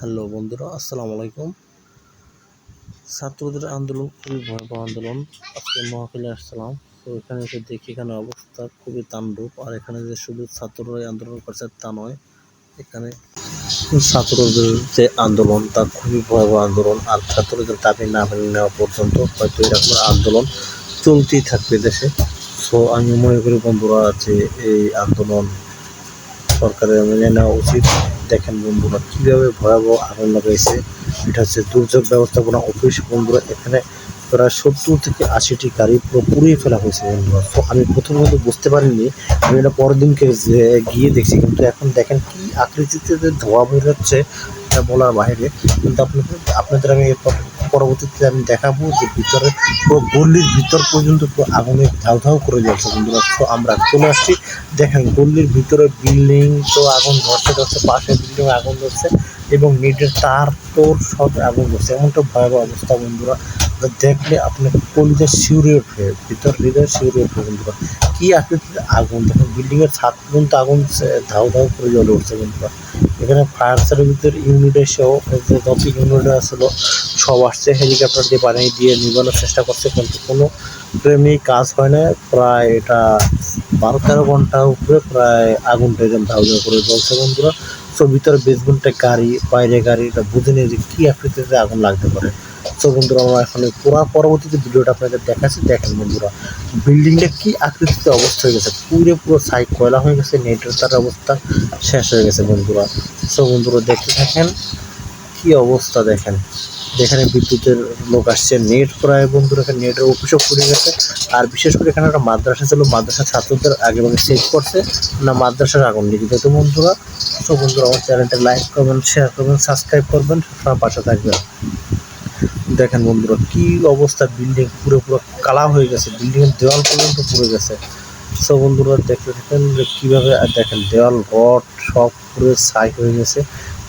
Hello বন্ধুরা, আসসালামু আলাইকুম। ছাত্রদের আন্দোলন, খুবই ভয়াবহ আন্দোলন। আজকে মহাখালী আসছিলাম। তো এখানে এসে দেখি এখানে অবস্থা খুবই তাণ্ডব। আর এখানে যে শুধু ছাত্ররাই আন্দোলন করছে তা নয়, এখানে ছাত্রদের যে আন্দোলন, তা খুবই ভয়াবহ আন্দোলন। আর ছাত্রদের দাবি না মেনে নেওয়া পর্যন্ত হয়তো এরকম আন্দোলন চলতেই থাকবে দেশে। সো আমি মনে করি বন্ধুরা যে এই আন্দোলন সরকারের মেনে নেওয়া উচিত। দেখেন বন্ধুরা, কীভাবে ভয়াবহ আগুন লাগাইছে, এটা হচ্ছে দুর্যোগ ব্যবস্থাপনা অফিস। বন্ধুরা, এখানে প্রায় সত্তর থেকে আশিটি গাড়ি পুরো পুড়িয়ে ফেলা হয়েছে বন্ধুরা। তো আমি প্রথমত বুঝতে পারিনি, আমি এটা পরের দিনকে গিয়ে দেখছি, কিন্তু এখন দেখেন কি আকৃতিতে ধোঁয়া বের হচ্ছে, এটা বলার বাইরে। কিন্তু আপনাদের আপনাদের আমি এরপর পরবর্তীতে আমি দেখাবো যে ভিতরে পুরো গল্লির ভিতর পর্যন্ত পুরো আগুনে ধাউ ধাউ করে যাচ্ছে বন্ধুরা, তো আমরা চলে আসছি। দেখেন গল্লির ভিতরে বিল্ডিং তো আগুন ধরছে ধরছে, পাশে বিল্ডিং আগুন ধরছে। এবং নেটের তার, তোর সব আগুন ধরছে এমনটা ভয়াবহ অবস্থা, বন্ধুরা। দেখলে আপনার কলিজা শিউরে উঠবে, ভিতর হৃদয় শিউরে উঠবে, বন্ধুরা। কী আকৃতির আগুন, দেখুন, বিল্ডিংয়ের ছাদ পর্যন্ত আগুন ধাউ ধাউ করে জ্বলে উঠছে, বন্ধুরা। এখানে ফায়ার সার্ভিসের ইউনিট এসেও যে যত ইউনিট আসলো, সব আসছে হেলিকপ্টার দিয়ে পানি দিয়ে নিবানোর চেষ্টা করছে, কিন্তু কোনো প্রেমেই কাজ হয় না। প্রায় এটা বারো তেরো ঘণ্টা উপরে প্রায় আগুনটা এরকম ধাউ ধাউ করে জ্বলছে, বন্ধুরা। তো ভিতরে বেসবুনটা গাড়ি, বাইরে গাড়ি, এটা বুঝে নিয়ে যে কী আকৃতিতে আগুন লাগতে পারে। তো বন্ধুরা, আমরা এখন পুরো পুরা পরবর্তীতে ভিডিওটা আপনাদের দেখাচ্ছি। দেখেন বন্ধুরা বিল্ডিংটা কী আকৃতিতে অবস্থা হয়ে গেছে? পুরো পুরো সাইড কয়লা হয়ে গেছে, নেটের তার অবস্থা শেষ হয়ে গেছে বন্ধুরা। তো বন্ধুরা, দেখতে থাকেন, কী অবস্থা দেখেন। যেখানে বিদ্যুতের লোক আসছে, নেট প্রায় বন্ধুরা এখানে নেটের অফিসও পুড়ে গেছে। আর বিশেষ করে এখানে একটা মাদ্রাসা ছিল, মাদ্রাসা ছাত্রদের আগে ভাগে সেভ করছে। না, মাদ্রাসার আগুন লেগে যেত বন্ধুরা, তো বন্ধুরা, আমার চ্যানেলটা লাইক করবেন শেয়ার করবেন সাবস্ক্রাইব করবেন সবসময় পাশে থাকবেন। দেখেন বন্ধুরা, কি অবস্থা বিল্ডিং পুরো পুরো কালা হয়ে গেছে। বিল্ডিং এর দেওয়াল পর্যন্ত পুড়ে গেছে। সো বন্ধুরা, দেখতে থাকেন যে কীভাবে, আর দেখেন দেওয়াল, রড সব পুরো ছাই হয়ে গেছে।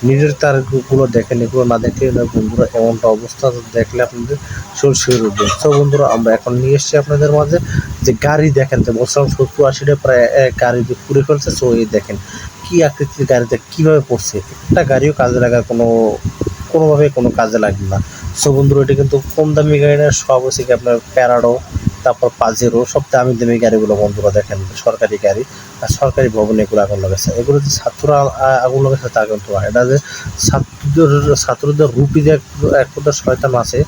নিজের তারগুলো দেখেন এগুলো না দেখলে না বন্ধুরা এমনটা অবস্থা দেখলে আপনাদের শরীর শিউরে উঠবে। সো বন্ধুরা, আমরা এখন নিয়ে এসেছি আপনাদের মাঝে যে গাড়ি দেখেন, যে বলছিলাম সত্তর আশিটা প্রায় গাড়ি পুড়ে ফেলছে সো এই দেখেন কি আকৃতির গাড়িতে কীভাবে পড়ছে। একটা গাড়িও কাজে লাগার কোনো, কোনোভাবে কোনো কাজে লাগবে না। সো বন্ধুরা, এটা কিন্তু কম দামি গাড়ি না, সব হচ্ছে কি আপনার প্যারাডো তারপর পাজেরো সব দামি দামি গাড়িগুলো বন্ধুরা দেখেন, সরকারি গাড়ি আর সরকারি ভবনে এগুলো আগুন লাগাচ্ছে এগুলো যে ছাত্ররা আগুন লাগাচ্ছে তা কিন্তু এটা যে ছাত্রদের ছাত্রদের রূপী যে এক- প্রকার শয়তান আছে,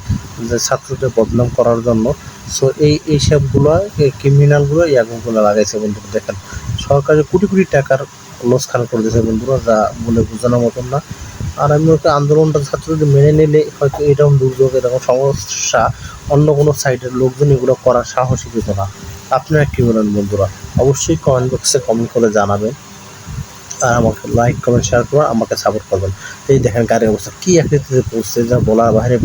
যে ছাত্রদের বদনাম করার জন্য। সো এই এই সবগুলো ক্রিমিনালগুলো এই আগুনগুলো লাগাইছে বন্ধুরা দেখেন। সরকারি কোটি কোটি টাকার লোসখান করে দিয়েছে বন্ধুরা, যা বলে বোঝানোর মতন না। আর আমি ওকে আন্দোলনটা ছাত্রদের মেনে নিলে হয়তো এরকম দুর্যোগ, এরকম সমস্যা অন্য কোনো সাইডের লোকজন এগুলো করার সাহসই পেত না। আপনারা কী বলেন বন্ধুরা? অবশ্যই কমেন্ট বক্সে কমেন্ট করে জানাবেন। আর আমাকে লাইক কমেন্ট শেয়ার করবেন, আমাকে সাপোর্ট করবেন। এই দেখেন গাড়ির অবস্থা। কী আকৃতিতে পৌঁছছে যা বলার বাইরে